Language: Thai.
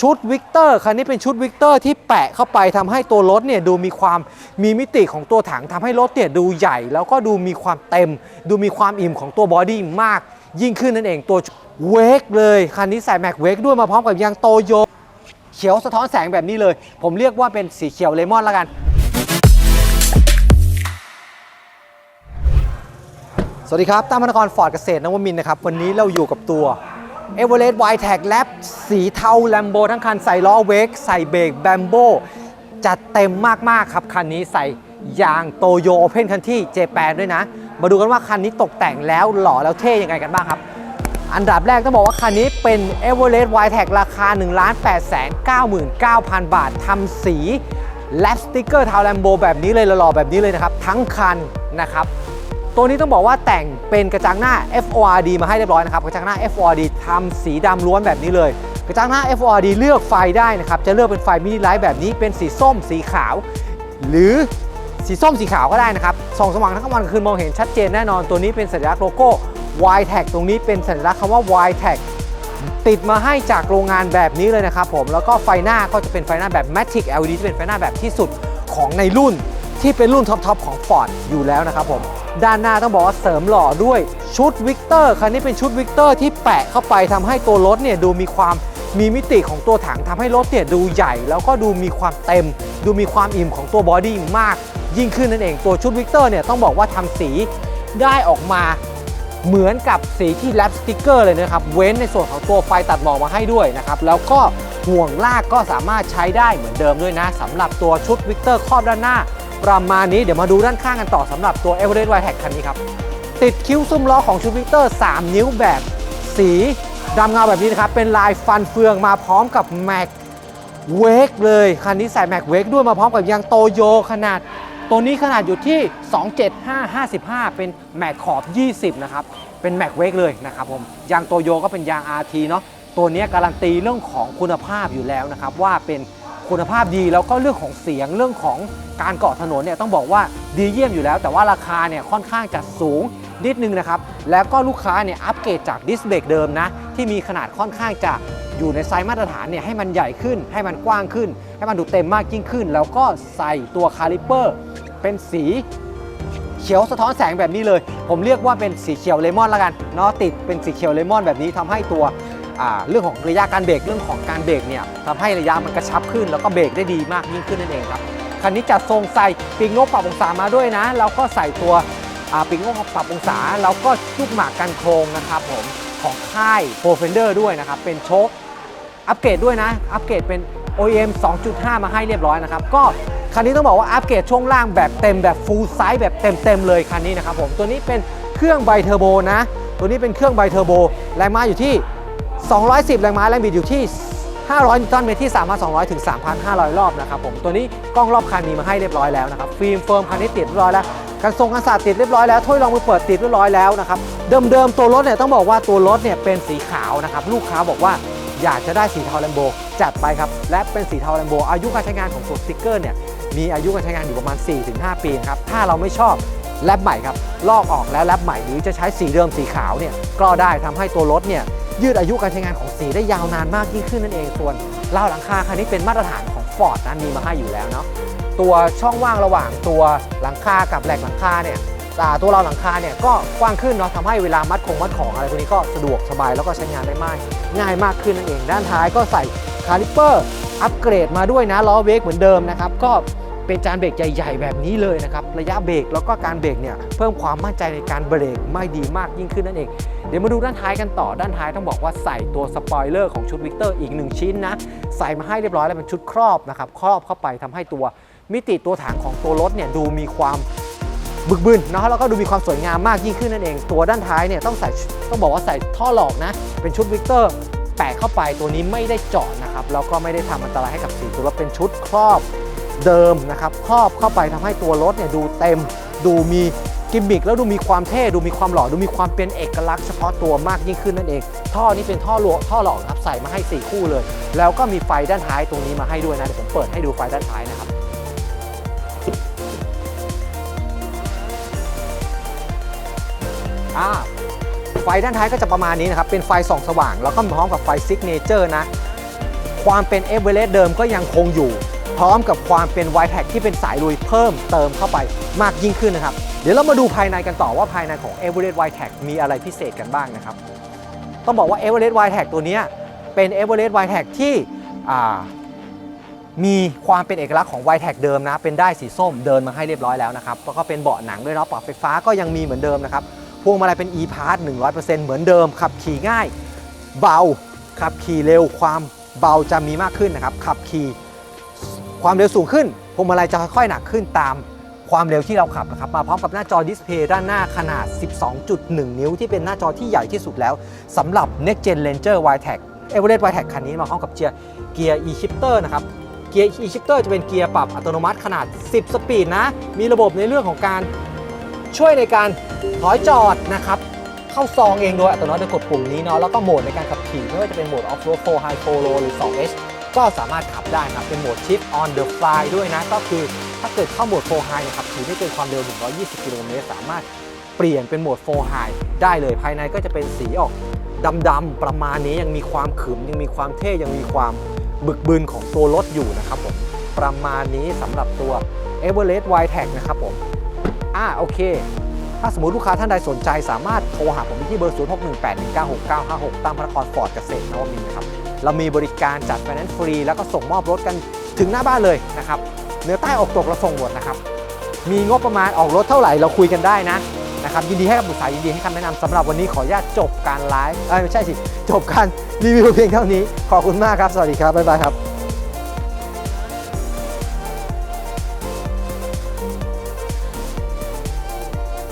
ชุดวิกเตอร์คันนี้เป็นชุดวิกเตอร์ที่แปะเข้าไปทำให้ตัวรถเนี่ยดูมีความมีมิติของตัวถังทำให้รถเนี่ยดูใหญ่ แล้วก็ดูมีความเต็ม ดูมีความอิ่มของตัวบอดี้มาก ยิ่งขึ้นนั่นเองตัวเวกเลย คันนี้ใส่แม็กเวกด้วยมาพร้อมกับยางโตโยเขียวสะท้อนแสงแบบนี้เลย ผมเรียกว่าเป็นสีเขียวเลมอนแล้วกัน สวัสดีครับตั้มพนกรฟอร์ดเกษตรนวมินนะครับ วันนี้เราอยู่กับตัว e v e r e s t Wide Tag Lab สีเทาแลมโบทั้งคันใส่ล้อเวกใส่เบรกแบมโบจัดเต็มมาก ๆ ครับ คันนี้ใส่ยางโตโยโอเพนคันที่เจแปนด้วยนะ มาดูกันว่าคันนี้ตกแต่งแล้วหล่อแล้วเท่ยังไงกันบ้างครับ อันดับแรกต้องบอกว่าคันนี้เป็น e v e r e s t Wide Tag ราคา 1 8 9 9 0 0 บาททำสี แลปสติกเกอร์ทาวแลมโบแบบนี้เลยหล่อๆแบบนี้เลยนะครับ ทั้งคันนะครับ ตัวนี้ต้องบอกว่าแต่งเป็นกระจังหน้า FORD มาให้เรียบร้อยนะครับ กระจังหน้า FORD ทำสีดำล้วนแบบนี้เลย กระจังหน้า FORD เลือกไฟได้นะครับ จะเลือกเป็นไฟมินิไลท์แบบนี้ เป็นสีส้ม สีขาว หรือสีส้มสีขาวก็ได้นะครับ ส่องสว่างทั้งกลางวันกลางคืนมองเห็นชัดเจนแน่นอน ตัวนี้เป็นสัญลักษณ์โลโก้ Y Tag ตรงนี้เป็นสัญลักษณ์คำว่า Y Tag ติดมาให้จากโรงงานแบบนี้เลยนะครับผม แล้วก็ไฟหน้าก็จะเป็นไฟหน้าแบบ Matic LED ที่เป็นไฟหน้าแบบที่สุดของในรุ่นที่เป็นรุ่นท็อปๆของ Ford อยู่แล้วนะครับผม ด้านหน้าต้องบอกว่าเสริมหล่อด้วยชุดวิกเตอร์คันนี้เป็นชุดวิกเตอร์ที่แปะเข้าไปทำให้ตัวรถเนี่ยดูมีความมีมิติของตัวถังทำให้รถเนี่ยดูใหญ่ แล้วก็ดูมีความเต็ม ดูมีความอิ่มของตัวบอดี้มาก ยิ่งขึ้นนั่นเองตัวชุดวิกเตอร์เนี่ยต้องบอกว่าทำสีได้ออกมาเหมือนกับสีที่แรปสติกเกอร์เลยนะครับ เว้นในส่วนของตัวไฟตัดหมอกมาให้ด้วยนะครับ แล้วก็ห่วงลากก็สามารถใช้ได้เหมือนเดิมด้วยนะสำหรับตัวชุดวิกเตอร์ครอบด้านหน้า ประมาณนี้เดี๋ยวมาดูด้านข้างกันต่อสำหรับตัว e v e r e s t Wide Tag คันนี้ครับ ติดคิ้วซุ้มล้อของชุดวิกเตอร์ 3 นิ้วแบบสีดำเงาแบบนี้นะครับ เป็นลายฟันเฟืองมาพร้อมกับแม็กเวกเลย คันนี้ใส่แม็กเวกด้วยมาพร้อมกับยางโตโยขนาด ตัวนี้ขนาดอยู่ที่ 275 55 เป็นแม็กขอบ 20 นะครับ เป็นแม็กเวกเลยนะครับผมยางโตโยก็เป็นยาง RT เนาะตัวนี้การันตีเรื่องของคุณภาพอยู่แล้วนะครับว่าเป็น คุณภาพดีแล้วก็เรื่องของเสียงเรื่องของการเกาะถนนเนี่ยต้องบอกว่าดีเยี่ยมอยู่แล้ว แต่ว่าราคาเนี่ยค่อนข้างจะสูงนิดนึงนะครับ แล้วก็ลูกค้าเนี่ยอัปเกรดจากดิสเบรกเดิมนะ ที่มีขนาดค่อนข้างจะอยู่ในไซส์มาตรฐานเนี่ยให้มันใหญ่ขึ้น ให้มันกว้างขึ้น ให้มันดูเต็มมากยิ่งขึ้น แล้วก็ใส่ตัวคาลิเปอร์ เป็นสีเขียวสะท้อนแสงแบบนี้เลย ผมเรียกว่าเป็นสีเขียวเลมอนล้วกันเนาะติดเป็นสีเขียวเลมอนแบบนี้ทำให้ตัว เรื่องของระยะการเบรกเรื่องของการเบรกเนี่ยทำให้ระยะมันกระชับขึ้น แล้วก็เบรกได้ดีมากยิ่งขึ้นนั่นเองครับคันนี้จัดทรงใส่ปีกนกปรับองศามาด้วยนะแล้วก็ใส่ตัวปีกนกปรับองศาแล้วก็ลูกหมากกันโครงนะครับผมของค่ายโ r รเฟนเดอร์ด้วยนะครับเป็นโชคอัปเกรดด้วยนะ อัปเกรดเป็น OEM 2.5 มาให้เรียบร้อยนะครับ ก็คันนี้ต้องบอกว่าอัปเกรดช่วงล่างแบบเต็มแบบ full size แบบเต็มๆเลยคันนี้นะครับผม ตัวนี้เป็นเครื่องไบเทอร์โบนะ ตัวนี้เป็นเครื่องไบเทอร์โบแรงม้าอยู่ที่ 210 แรงม้าแรงบิดอยู่ที่ 500 นิวตันเมตรที่ 3,200 ถึง 3,500 รอบนะครับผม ตัวนี้กล้องรอบคันมีมาให้เรียบร้อยแล้วนะครับ ฟิล์มเฟิร์มคันนี้ติดเรียบร้อยแล้วกันทรงกันศาสตร์ติดเรียบร้อยแล้วถ้วยรองมือเปิดติดเรียบร้อยแล้วนะครับ เดิมๆตัวรถเนี่ยต้องบอกว่าตัวรถเนี่ยเป็นสีขาวนะครับ ลูกค้าบอกว่าอยากจะได้สีเทาแลมโบจัดไปครับ และเป็นสีเทาแลมโบอายุการใช้งานของตัวสติกเกอร์เนี่ยมีอายุการใช้งานอยู่ประมาณ 4-5 ปีครับ ถ้าเราไม่ชอบแลบใหม่ครับ ลอกออกแล้วแลบใหม่หรือจะใช้สีเดิมสีขาวเนี่ยก็ได้ทำให้ตัวรถเนี่ย ยืดอายุการใช้งานของสีได้ยาวนานมากยิ่งขึ้นนั่นเองส่วนราวหลังคาคันนี้เป็นมาตรฐานของ Ford นั้นมีมาให้อยู่แล้วเนาะตัวช่องว่างระหว่างตัวหลังคากับแหลกหลังคาเนี่ยตัวเราหลังคาเนี่ยก็กว้างขึ้นเนาะทำให้เวลามัดคงมัดของอะไรตัวนี้ก็สะดวกสบายแล้วก็ใช้งานได้มากง่ายมากขึ้นนั่นเอง ด้านท้ายก็ใส่คาลิปเปอร์อัปเกรดมาด้วยนะล้อเบรกเหมือนเดิมนะครับก็ เป็นจานเบรกใหญ่ๆ แบบนี้เลยนะครับ ระยะเบรกแล้วก็การเบรกเนี่ยเพิ่มความมั่นใจในการเบรกไม่ดีมากยิ่งขึ้นนั่นเอง เดี๋ยวมาดูด้านท้ายกันต่อ ด้านท้ายต้องบอกว่าใส่ตัวสปอยเลอร์ของชุดวิกเตอร์อีกหนึ่งชิ้นนะ ใส่มาให้เรียบร้อยแล้วเป็นชุดครอบนะครับ ครอบเข้าไปทำให้ตัวมิติตัวถังของตัวรถเนี่ยดูมีความบึกบึนเนาะแล้วก็ดูมีความสวยงามมากยิ่งขึ้นนั่นเอง ตัวด้านท้ายเนี่ยต้องใส่ต้องบอกว่าใส่ท่อหลอกนะ เป็นชุดวิกเตอร์แปะเข้าไปตัวนี้ไม่ได้เจาะนะครับแล้วก็ไม่ได้ทำอันตรายให้กับสีตัวรถเป็นชุดครอบ เดิมนะครับครอบเข้าไปทำให้ตัวรถเนี่ยดูเต็ม ดูมีกิมมิคแล้วดูมีความเท่ดูมีความหล่อดูมีความเป็นเอกลักษณ์เฉพาะตัวมากยิ่งขึ้นนั่นเอง ท่อนี้เป็นท่อหลวท่อหล่อครับใส่มาให้ 4 คู่เลย แล้วก็มีไฟด้านท้ายตรงนี้มาให้ด้วยนะเดี๋ยวผมเปิดให้ดูไฟด้านท้ายนะครับอ่าไฟด้านท้ายก็จะประมาณนี้นะครับ เป็นไฟส่องสว่าง แล้วก็พร้อมกับไฟซิกเนเจอร์นะ ความเป็นเอเวอเรสต์เดิมก็ยังคงอยู่ พร้อมกับความเป็น y t e c ที่เป็นสายลุยเพิ่มเติมเข้าไปมากยิ่งขึ้นนะครับ เดี๋ยวเรามาดูภายในกันต่อว่าภายในของ e v e r e s t y t e c มีอะไรพิเศษกันบ้างนะครับ ต้องบอกว่า e v e r e s t y t e c ตัวนี้เป็น e v e r e s t y t e c ที่อ่มีความเป็นเอกลักษณ์ของ y t e c เดิมนะ เป็นได้สีส้มเดินมาให้เรียบร้อยแล้วนะครับ แล้วก็เป็นเบาะหนังด้วยเนาะปรับไฟฟ้าก็ยังมีเหมือนเดิมนะครับ พวงมาลัยเป็น e-pass 100%เหมือนเดิม ขับขี่ง่าย เบา ขับขี่เร็ว ความเบาจะมีมากขึ้นนะครับ ขับขี่ ความเร็วสูงขึ้นพวงมาลัยจะค่อยๆหนักขึ้นตามความเร็วที่เราขับนะครับมาพร้อมกับหน้าจอดิสเพย์ด้านหน้าขนาด 12.1 นิ้ว ที่เป็นหน้าจอที่ใหญ่ที่สุดแล้วสำหรับ Next Gen Ranger Y-Tech e v e r e s t Y-Tech คันนี้มาพร้อมกับเกียร์เกียร์ e-shifter นะครับเกียร์ e-shifter จะเป็นเกียร์ปรับอัตโนมัติขนาด 10 สปีดนะ มีระบบในเรื่องของการช่วยในการถอยจอดนะครับเข้าซองเองโดยอัตโนมัติโดยกดปุ่มนี้เนาะแล้วก็โหมดในการขับขี่ไม่ว่าจะเป็นโหมด Off Road 4 High 4 Low หรือ 2H ก็สามารถขับได้ครับ เป็นโหมด Shift on the fly ด้วยนะ ก็คือถ้าเกิดเข้าโหมด4 High นะครับขี่ไม่เกินความเร็ว 120 กิโลเมตรสามารถเปลี่ยนเป็นโหมด4 High ได้เลยภายในก็จะเป็นสีออกดำๆประมาณนี้ยังมีความขึมยังมีความเท่ยังมีความบึกบึนของตัวรถอยู่นะครับผมประมาณนี้สำหรับตัว e v e r e s t Y-Tech นะครับผมอ่าโอเค ถ้าสมมติลูกค้าท่านใดสนใจสามารถโทรหาผมที่เบอร์ 0618196956ตั้งพระนครฟอร์ดเกษตรนวมินทร์นะครับ เรามีบริการจัดไฟแนนซ์ฟรีแล้วก็ส่งมอบรถกันถึงหน้าบ้านเลยนะครับเหนือใต้ออกตกเราส่งหมดนะครับมีงบประมาณออกรถเท่าไหร่เราคุยกันได้นะนะครับยินดีให้คำปรึกษายินดีให้คำแนะนำสำหรับวันนี้ขออนุญาตจบการไลฟ์เอ้ยไม่ใช่สิจบการรีวิวเพียงเท่านี้ขอบคุณมากครับ สวัสดีครับบ๊ายบายครับ